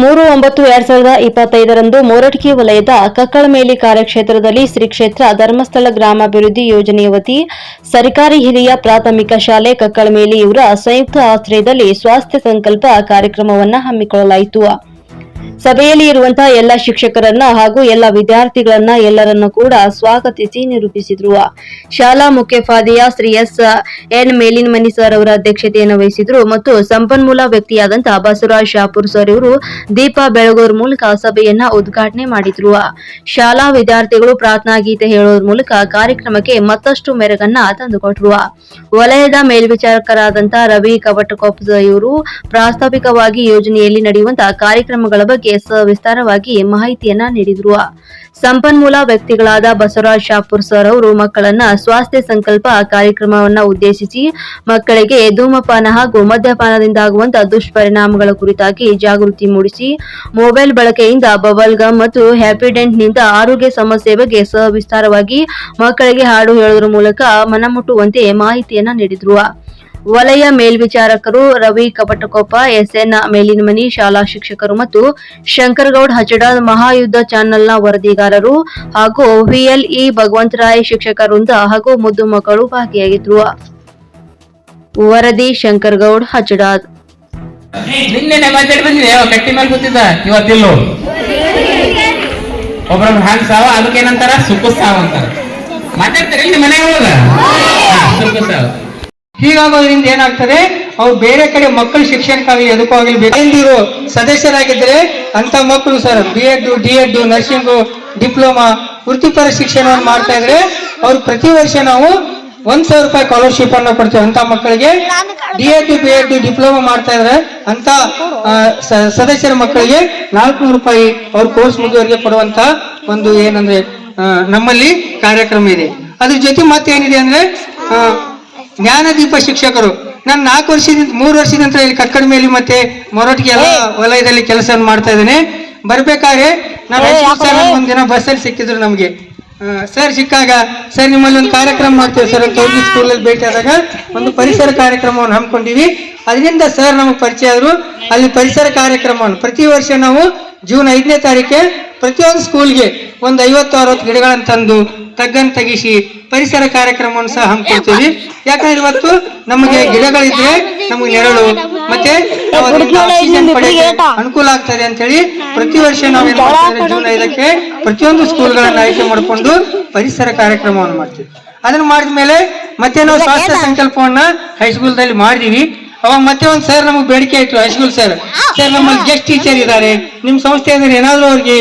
ಮೂರು ಒಂಬತ್ತು ಎರಡ್ ಸಾವಿರದ ಇಪ್ಪತ್ತೈದರಂದು ಮೊರಟ್ಕಿ ವಲಯದ ಕಕ್ಕಳಮೇಲಿ ಕಾರ್ಯಕ್ಷೇತ್ರದಲ್ಲಿ ಶ್ರೀ ಕ್ಷೇತ್ರ ಧರ್ಮಸ್ಥಳ ಗ್ರಾಮಾಭಿವೃದ್ಧಿ ಯೋಜನೆಯ ವತಿ ಸರ್ಕಾರಿ ಹಿರಿಯ ಪ್ರಾಥಮಿಕ ಶಾಲೆ ಕಕ್ಕಳಮೇಲಿ ಇವರ ಸಂಯುಕ್ತ ಆಶ್ರಯದಲ್ಲಿ ಸ್ವಾಸ್ಥ್ಯ ಸಂಕಲ್ಪ ಕಾರ್ಯಕ್ರಮವನ್ನು ಹಮ್ಮಿಕೊಳ್ಳಲಾಯಿತು. ಸಭೆಯಲ್ಲಿ ಇರುವಂತಹ ಎಲ್ಲ ಶಿಕ್ಷಕರನ್ನ ಹಾಗೂ ಎಲ್ಲ ವಿದ್ಯಾರ್ಥಿಗಳನ್ನ ಎಲ್ಲರನ್ನ ಕೂಡ ಸ್ವಾಗತಿಸಿ ನಿರೂಪಿಸಿದ್ರು. ಶಾಲಾ ಮುಖ್ಯೋಪಾಧ್ಯಾಯ Shri S N Melinamani sir ಅವರ ಅಧ್ಯಕ್ಷತೆಯನ್ನು ವಹಿಸಿದ್ರು ಮತ್ತು ಸಂಪನ್ಮೂಲ ವ್ಯಕ್ತಿಯಾದಂತಹ ಬಸವರಾಜ್ ಶಾಪುರ್ ಸರ್ ಇವರು ದೀಪ ಬೆಳಗೋರ್ ಮೂಲಕ ಸಭೆಯನ್ನ ಉದ್ಘಾಟನೆ ಮಾಡಿದ್ರು. ಶಾಲಾ ವಿದ್ಯಾರ್ಥಿಗಳು ಪ್ರಾರ್ಥನಾ ಗೀತೆ ಹೇಳೋದ್ರ ಮೂಲಕ ಕಾರ್ಯಕ್ರಮಕ್ಕೆ ಮತ್ತಷ್ಟು ಮೆರಗನ್ನ ತಂದುಕೊಟ್ರು. ವಲಯದ ಮೇಲ್ವಿಚಾರಕರಾದಂತಹ ರವಿ ಕವಟಕೊಪ್ಪ ಇವರು ಪ್ರಾಸ್ತಾವಿಕವಾಗಿ ಯೋಜನೆಯಲ್ಲಿ ನಡೆಯುವಂತಹ ಕಾರ್ಯಕ್ರಮಗಳ ಬಗ್ಗೆ ಸವಿಸ್ತಾರವಾಗಿ ಮಾಹಿತಿಯನ್ನ ನೀಡಿದ್ರು. ಸಂಪನ್ಮೂಲ ವ್ಯಕ್ತಿಗಳಾದ ಬಸವರಾಜ್ ಶಾಪುರ್ ಸರ್ ಅವರು ಮಕ್ಕಳನ್ನ ಸ್ವಾಸ್ಥ್ಯ ಸಂಕಲ್ಪ ಕಾರ್ಯಕ್ರಮವನ್ನ ಉದ್ದೇಶಿಸಿ ಮಕ್ಕಳಿಗೆ ಧೂಮಪಾನ ಹಾಗೂ ಮದ್ಯಪಾನದಿಂದ ಆಗುವಂತಹ ದುಷ್ಪರಿಣಾಮಗಳ ಕುರಿತಾಗಿ ಜಾಗೃತಿ ಮೂಡಿಸಿ, ಮೊಬೈಲ್ ಬಳಕೆಯಿಂದ ಬಬಲ್ ಗಮ್ ಮತ್ತು ಹ್ಯಾಪಿಡೆಂಟ್ನಿಂದ ಆರೋಗ್ಯ ಸಮಸ್ಯೆ ಬಗ್ಗೆ ಸವಿಸ್ತಾರವಾಗಿ ಮಕ್ಕಳಿಗೆ ಹಾಡು ಹೇಳುವುದರ ಮೂಲಕ ಮನಮುಟ್ಟುವಂತೆ ಮಾಹಿತಿಯನ್ನ ನೀಡಿದ್ರು. ವಲಯ ಮೇಲ್ವಿಚಾರಕರು ರವಿ ಕಪಟಕೋಪ ಎಸ್ಎನ್ ಮೇಲಿನಮನಿ ಶಾಲಾ ಶಿಕ್ಷಕರು ಮತ್ತು ಶಂಕರಗೌಡ್ ಹಚಡ ಮಹಾಯುದ್ಧ ಚಾನೆಲ್ನ ವರದಿಗಾರರು ಹಾಗೂ ವಿಎಲ್ಇ ಭಗವಂತರಾಯ್ ಶಿಕ್ಷಕರಿಂದ ಹಾಗೂ ಮುದ್ದು ಮಕ್ಕಳು ಭಾಗಿಯಾಗಿದ್ರು. ವರದಿ ಶಂಕರಗೌಡ್ ಹಚಡಾದ್ ನಿನ್ನೆ ಮಾತಾಡಿ ಬಂದಿದೆ, ಅವ ಕಟ್ಟಿ ಮೇಲೆ ಗೊತ್ತಿದ್ದ ಇವತ್ತಿಲ್ಲೋ ಒಬ್ರೊಬ್ರು ಹಾಲ್ ಸಾವ ಅದಕ್ಕೇನಂತಾರ ಸುಕ್ಕು ಸಾವ ಅಂತಾರ. ಮಾತಾಡ್ತಾರೆ ಇಲ್ಲಿ ಮನೆಗೆ ಹೋಗ ಹೀಗಾಗೋದ್ರಿಂದ ಏನಾಗ್ತದೆ? ಅವ್ರು ಬೇರೆ ಕಡೆ ಮಕ್ಕಳು ಶಿಕ್ಷಣಕ್ಕಾಗಲಿ ಅದಕ್ಕಾಗಲಿ ಬೇರೆ ಸದಸ್ಯರಾಗಿದ್ದರೆ ಅಂತ ಮಕ್ಕಳು sir B Ed D Ed nursing diploma ವೃತ್ತಿಪರ ಶಿಕ್ಷಣವನ್ನು ಮಾಡ್ತಾ ಇದ್ರೆ ಅವ್ರು ಪ್ರತಿ ವರ್ಷ ನಾವು ಒಂದ್ ಸಾವಿರ ರೂಪಾಯಿ ಸ್ಕಾಲರ್ಶಿಪ್ ಅನ್ನು ಕೊಡ್ತೇವೆ ಅಂತ ಮಕ್ಕಳಿಗೆ. D Ed B Ed diploma ಮಾಡ್ತಾ ಇದ್ರೆ ಅಂತ ಸದಸ್ಯರ ಮಕ್ಕಳಿಗೆ ನಾಲ್ಕುನೂರು ರೂಪಾಯಿ ಅವ್ರ ಕೋರ್ಸ್ ಮುಗಿಯವರಿಗೆ ಕೊಡುವಂತ ಒಂದು ಏನಂದ್ರೆ ನಮ್ಮಲ್ಲಿ ಕಾರ್ಯಕ್ರಮ ಇದೆ. ಅದ್ರ ಜೊತೆ ಮತ್ತೇನಿದೆ ಅಂದ್ರೆ ಆ, ಜ್ಞಾನದೀಪ ಶಿಕ್ಷಕರು. ನಾನು ನಾಲ್ಕು ವರ್ಷದಿಂದ ಮೂರು ವರ್ಷದ ನಂತರ ಇಲ್ಲಿ ಕಟ್ಕಡ ಮೇಲೆ ಮತ್ತೆ ಮೊರಟಿಗೆ ಎಲ್ಲ ವಲಯದಲ್ಲಿ ಕೆಲಸ ಮಾಡ್ತಾ ಇದ್ದೇನೆ. ಬರ್ಬೇಕಾದ್ರೆ ನಾನು ಒಂದಿನ ಬಸ್ಸಲ್ಲಿ ಸಿಕ್ಕಿದ್ರು ನಮಗೆ. ಸರ್ ಸಿಕ್ಕಾಗ ಸರ್ ನಿಮ್ಮಲ್ಲಿ ಒಂದು ಕಾರ್ಯಕ್ರಮ ಮಾಡ್ತೇವೆ ಸರ್ ಅಂತ ಸ್ಕೂಲಲ್ಲಿ ಭೇಟಿ ಆದಾಗ ಒಂದು ಪರಿಸರ ಕಾರ್ಯಕ್ರಮವನ್ನು ಹಮ್ಮಿಕೊಂಡಿವಿ. ಅದರಿಂದ ಸರ್ ನಮಗೆ ಪರಿಚಯ ಆದರು. ಅಲ್ಲಿ ಪರಿಸರ ಕಾರ್ಯಕ್ರಮವನ್ನು ಪ್ರತಿ ವರ್ಷ ನಾವು ಜೂನ್ ಐದನೇ ತಾರೀಕೆ ಪ್ರತಿಯೊಂದು ಸ್ಕೂಲ್ಗೆ ಒಂದು ಐವತ್ತು ಅರವತ್ತು ಗಿಡಗಳನ್ನು ತಂದು ತಗ್ಗನ್ನು ತೆಗಿಸಿ ಪರಿಸರ ಕಾರ್ಯಕ್ರಮವನ್ನು ಸಹ ಹಮ್ಮಿಕೊಳ್ತೀವಿ. ಯಾಕಂದ್ರೆ ಇವತ್ತು ನಮಗೆ ಗಿಡಗಳಿದ್ರೆ ನಮಗೆ ನೆರಳು ಮತ್ತೆ ಆಕ್ಸಿಜನ್ ಅನುಕೂಲ ಆಗ್ತದೆ ಅಂತ ಹೇಳಿ ಪ್ರತಿ ವರ್ಷ ನಾವು ಜೂನ್ ಐದಕ್ಕೆ ಪ್ರತಿಯೊಂದು ಸ್ಕೂಲ್ಗಳನ್ನ ಆಯ್ಕೆ ಮಾಡಿಕೊಂಡು ಪರಿಸರ ಕಾರ್ಯಕ್ರಮವನ್ನು ಮಾಡ್ತೀವಿ. ಅದನ್ನ ಮಾಡಿದ ಮೇಲೆ ಮತ್ತೆ ನಾವು ಸ್ವಾಸ್ಥ್ಯ ಸಂಕಲ್ಪವನ್ನ ಹೈಸ್ಕೂಲ್ದಲ್ಲಿ ಮಾಡಿದೀವಿ. ಅವಾಗ ಮತ್ತೆ ಒಂದ್ ಸರ್ ನಮಗೆ ಬೇಡಿಕೆ ಆಯ್ತು ಹೈಸ್ಕೂಲ್ ಸರ್ ಸರ್ ನಮ್ಮಲ್ಲಿ ಗೆಸ್ಟ್ ಟೀಚರ್ ಇದ್ದಾರೆ. ನಿಮ್ಮ ಸಂಸ್ಥೆ ಅಂದ್ರೆ ಏನಾದ್ರೂ ಅವ್ರಿಗೆ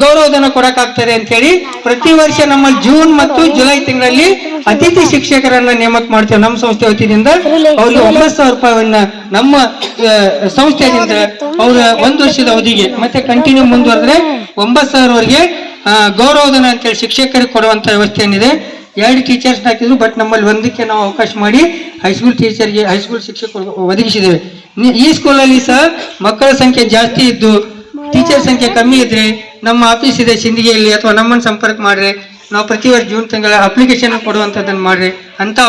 ಗೌರವಧನ ಕೊಡಕ್ಕಾಗ್ತದೆ ಅಂತ ಹೇಳಿ ಪ್ರತಿ ವರ್ಷ ನಮ್ಮ ಜೂನ್ ಮತ್ತು ಜುಲೈ ತಿಂಗಳಲ್ಲಿ ಅತಿಥಿ ಶಿಕ್ಷಕರನ್ನ ನೇಮಕ ಮಾಡ್ತೇವೆ ನಮ್ಮ ಸಂಸ್ಥೆ ವತಿಯಿಂದ. ಅವ್ರಿಗೆ ಒಂಬತ್ತು ಸಾವಿರ ರೂಪಾಯಿಯನ್ನ ನಮ್ಮ ಸಂಸ್ಥೆಯಿಂದ ಅವರ ಒಂದು ವರ್ಷದ ಅವಧಿಗೆ ಮತ್ತೆ ಕಂಟಿನ್ಯೂ ಮುಂದುವರೆದ್ರೆ ಒಂಬತ್ತು ಸಾವಿರವರೆಗೆ ಗೌರವಧನ ಗೌರವಧನ ಅಂತೇಳಿ ಶಿಕ್ಷಕರಿಗೆ ಕೊಡುವಂತ ವ್ಯವಸ್ಥೆ ಏನಿದೆ ಎರಡು ಟೀಚರ್ಸ್ ಹಾಕಿದ್ರು ಬಟ್ ನಮ್ಮಲ್ಲಿ ಒಂದಕ್ಕೆ ನಾವು ಅವಕಾಶ ಮಾಡಿ ಹೈಸ್ಕೂಲ್ ಟೀಚರ್ಗೆ ಹೈಸ್ಕೂಲ್ ಶಿಕ್ಷಕರು ಒದಗಿಸಿದ್ದೇವೆ. ಈ ಸ್ಕೂಲಲ್ಲಿ ಸಹ ಮಕ್ಕಳ ಸಂಖ್ಯೆ ಜಾಸ್ತಿ ಇದ್ದು ಟೀಚರ್ ಸಂಖ್ಯೆ ಕಮ್ಮಿ ಇದ್ರೆ ನಮ್ಮ ಆಫೀಸ್ ಇದೆ ಸಿಂದಗಿಯಲ್ಲಿ, ಅಥವಾ ನಮ್ಮನ್ನು ಸಂಪರ್ಕ ಮಾಡ್ರೆ, ನಾವು ಪ್ರತಿ ವರ್ಷ ಜೂನ್ ತಿಂಗಳ ಅಪ್ಲಿಕೇಶನ್ ಕೊಡುವಂಥದ್ದನ್ನು ಮಾಡ್ರಿ, ಅಂತ